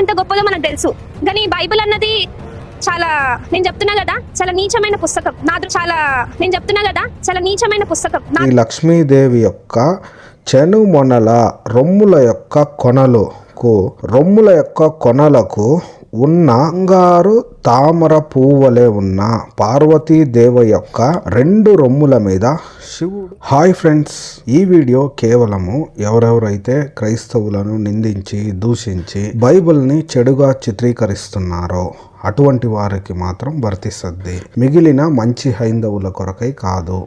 ఎంత గొప్పదో మనకు తెలుసు. కానీ బైబిల్ అన్నది చాలా నేను చెప్తున్నా కదా చాలా నీచమైన పుస్తకం. నాది చాలా నేను చెప్తున్నా కదా చాలా నీచమైన పుస్తకం. నా ఈ లక్ష్మీదేవి యొక్క చెనుమొనల రొమ్ముల యొక్క కొనలకు రొమ్ముల యొక్క కొనలకు ఉన్న బంగారు తామర పువ్వులే ఉన్న పార్వతీ దేవ యొక్క రెండు రొమ్ముల మీద శివుడు. హాయ్ ఫ్రెండ్స్ ఈ వీడియో కేవలము ఎవరెవరైతే క్రైస్తవులను నిందించి దూషించి బైబిల్ని చెడుగా చిత్రీకరిస్తున్నారో అటువంటి వారికి మాత్రం వర్తిస్తుంది. మిగిలిన మంచి హైందవుల కొరకై కాదు.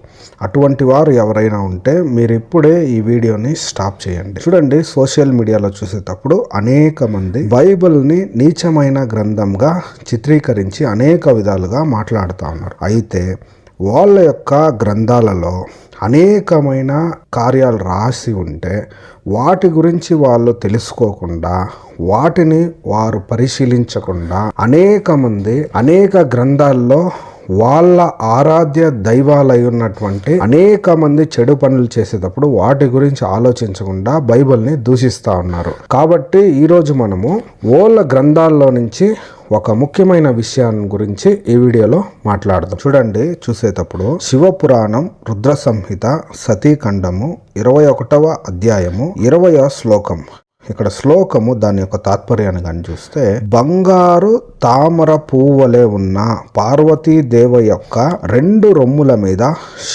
అటువంటి వారు ఎవరైనా ఉంటే మీరు ఇప్పుడే ఈ వీడియోని స్టాప్ చేయండి. చూడండి సోషల్ మీడియాలో చూసేటప్పుడు అనేక మంది బైబిల్ని నీచమైన గ్రంథంగా చిత్రీకరించి అనేక విధాలుగా మాట్లాడుతూ ఉన్నారు. అయితే వాళ్ళ యొక్క గ్రంథాలలో అనేకమైన కార్యాలు రాసి ఉంటే వాటి గురించి వాళ్ళు తెలుసుకోకుండా వాటిని వారు పరిశీలించకుండా అనేక మంది అనేక గ్రంథాల్లో వాళ్ళ ఆరాధ్య దైవాలై ఉన్నటువంటి అనేక మంది చెడు పనులు చేసేటప్పుడు వాటి గురించి ఆలోచించకుండా బైబిల్ని దూషిస్తూ ఉన్నారు. కాబట్టి ఈరోజు మనము వాళ్ళ గ్రంథాల్లో నుంచి ఒక ముఖ్యమైన విషయాన్ని గురించి ఈ వీడియోలో మాట్లాడదాం. చూడండి చూసేటప్పుడు శివపురాణం రుద్ర సంహిత సతీఖండము ఇరవై ఒకటవ అధ్యాయము ఇరవయ శ్లోకం. ఇక్కడ శ్లోకము దాని యొక్క తాత్పర్యాన్ని కానీ చూస్తే బంగారు తామర పువ్వులే ఉన్న పార్వతీ దేవ యొక్క రెండు రొమ్ముల మీద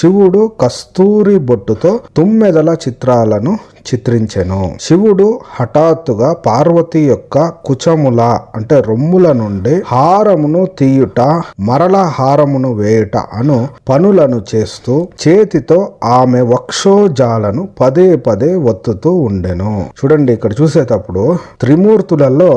శివుడు కస్తూరి బొట్టుతో తుమ్మెదల చిత్రాలను చిత్రించెను. శివుడు హఠాత్తుగా పార్వతి యొక్క కుచముల అంటే రొమ్ముల నుండి హారమును తీయుట మరల హారమును వేయుట అను పనులను చేస్తూ చేతితో ఆమె వక్షోజాలను పదే పదే ఒత్తుతూ ఉండెను. చూడండి ఇక్కడ చూసేటప్పుడు త్రిమూర్తులలో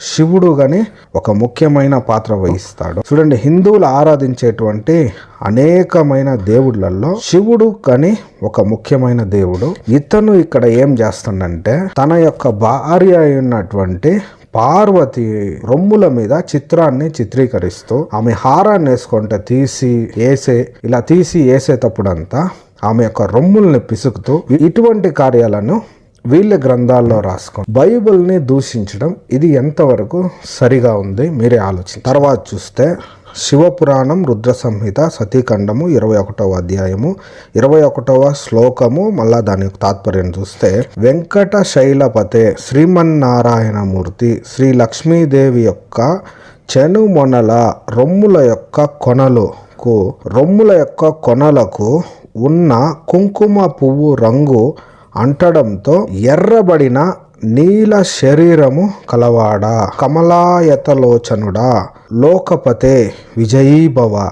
శివుడు కానీ ఒక ముఖ్యమైన పాత్ర వహిస్తాడు. చూడండి హిందువులు ఆరాధించేటువంటి అనేకమైన దేవుళ్ళల్లో శివుడు కానీ ఒక ముఖ్యమైన దేవుడు. ఇతను ఇక్కడ ఏం చేస్తుండంటే తన యొక్క భార్య అయినటువంటి పార్వతి రొమ్ముల మీద చిత్రాన్ని చిత్రీకరిస్తూ ఆమె హారాన్ని వేసుకుంటే తీసి వేసే ఇలా తీసి వేసేటప్పుడంతా ఆమె యొక్క రొమ్ముల్ని పిసుకుతూ ఇటువంటి కార్యాలను వీళ్ళ గ్రంథాల్లో రాసుకో బైబిల్ని దూషించడం ఇది ఎంతవరకు సరిగా ఉంది? మీరే ఆలోచన తర్వాత చూస్తే శివపురాణం రుద్ర సంహిత సతీఖండము ఇరవై ఒకటవ అధ్యాయము ఇరవై ఒకటవ శ్లోకము మళ్ళా దాని యొక్క తాత్పర్యం చూస్తే వెంకట శైలపతే శ్రీమన్నారాయణమూర్తి శ్రీ లక్ష్మీదేవి యొక్క చెనుమొనల రొమ్ముల యొక్క కొనలకు రొమ్ముల యొక్క కొనలకు ఉన్న కుంకుమ పువ్వు రంగు అంటడంతో ఎర్రబడిన నీల శరీరము కలవాడా కమలాయతలోచనుడా లోకపతే విజయీభవ.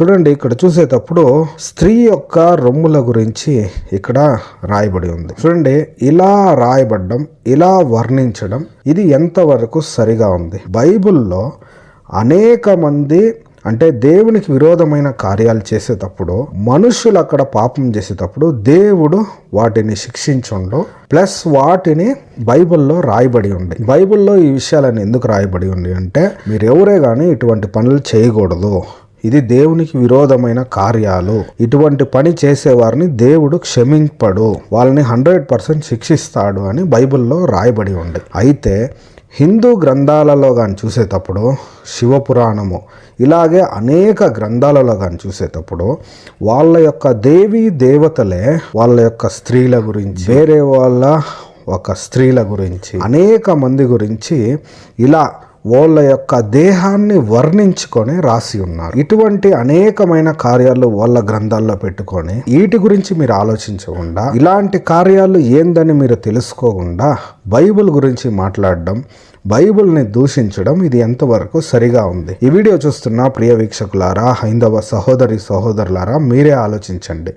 చూడండి ఇక్కడ చూసేటప్పుడు స్త్రీ యొక్క రొమ్ముల గురించి ఇక్కడ రాయబడి ఉంది. చూడండి ఇలా రాయబడ్డం ఇలా వర్ణించడం ఇది ఎంతవరకు సరిగా ఉంది? బైబిల్లో అనేక మంది అంటే దేవునికి విరోధమైన కార్యాలు చేసేటప్పుడు మనుషులు అక్కడ పాపం చేసేటప్పుడు దేవుడు వాటిని శిక్షించుండు ప్లస్ వాటిని బైబిల్లో రాయబడి ఉంది. బైబిల్లో ఈ విషయాలను ఎందుకు రాయబడి ఉంది అంటే మీరు ఎవరే కానీ ఇటువంటి పనులు చేయకూడదు. ఇది దేవునికి విరోధమైన కార్యాలు. ఇటువంటి పని చేసేవారిని దేవుడు క్షమింపడు. వాళ్ళని హండ్రెడ్ పర్సెంట్ శిక్షిస్తాడు అని బైబిల్లో రాయబడి ఉంది. అయితే హిందూ గ్రంథాలలో కానీ చూసేటప్పుడు శివపురాణము ఇలాగే అనేక గ్రంథాలలో కానీ చూసేటప్పుడు వాళ్ళ యొక్క దేవీ దేవతలే వాళ్ళ యొక్క స్త్రీల గురించి వేరే వాళ్ళ ఒక స్త్రీల గురించి అనేక మంది గురించి ఇలా వాళ్ళ యొక్క దేహాన్ని వర్ణించుకొని రాసి ఉన్నారు. ఇటువంటి అనేకమైన కార్యాలు వాళ్ళ గ్రంథాల్లో పెట్టుకొని వీటి గురించి మీరు ఆలోచించకుండా ఇలాంటి కార్యాలు ఏందని మీరు తెలుసుకోకుండా బైబిల్ గురించి మాట్లాడడం బైబిల్ని దూషించడం ఇది ఎంతవరకు సరిగా ఉంది? ఈ వీడియో చూస్తున్న ప్రియ వీక్షకులారా హైందవ సహోదరి సహోదరులారా మీరే ఆలోచించండి.